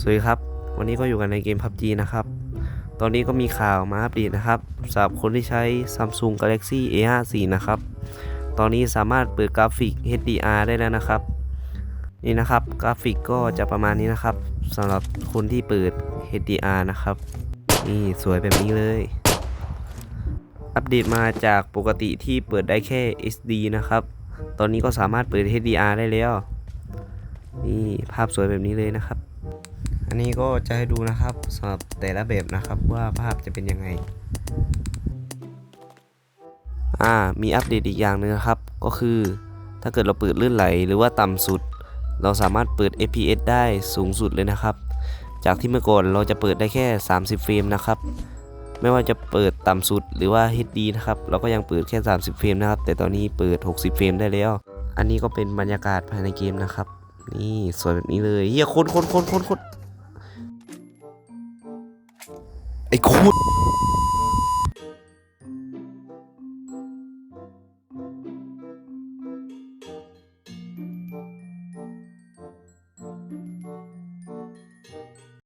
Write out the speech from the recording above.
สวัสดีครับ วันนี้ก็อยู่กันในเกม PUBG นะครับ ตอนนี้ก็มีข่าวมาอัปเดตนะครับสำหรับคนที่ใช้ Samsung Galaxy A54 นะครับ ตอนนี้สามารถเปิดกราฟิก HDR ได้แล้วนะครับ นี่นะครับกราฟิกก็จะประมาณนี้นะครับสำหรับคนที่เปิด HDR นะครับ นี่สวยแบบนี้เลย อัปเดตมาจากปกติที่เปิดได้แค่ SD นะครับ ตอนนี้ก็สามารถเปิด HDR ได้แล้ว นี่ภาพสวยแบบนี้เลยนะครับ อันนี้ก็จะให้ดูนะครับสำหรับแต่ละแบบนะครับว่าภาพจะเป็นยังไง อ่ามีอัปเดตอีกอย่างหนึงนะครับ ก็คือถ้าเกิดเราเปิดลื่นไหลหรือว่าต่ำสุด เราสามารถเปิด FPS ได้สูงสุดเลยนะครับ จากที่เมื่อก่อนเราจะเปิดได้แค่ 30 เฟรมนะครับไม่ว่าจะเปิดต่ำสุดหรือว่า HD นะครับเราก็ยังเปิดแค่ 30 เฟรมนะครับ แต่ตอนนี้เปิด 60 เฟรมได้แล้ว อันนี้ก็เป็นบรรยากาศภายในเกมนะครับ นี่สวยแบบนี้เลยเฮียคนคนคนคนคน ไอ้คุณ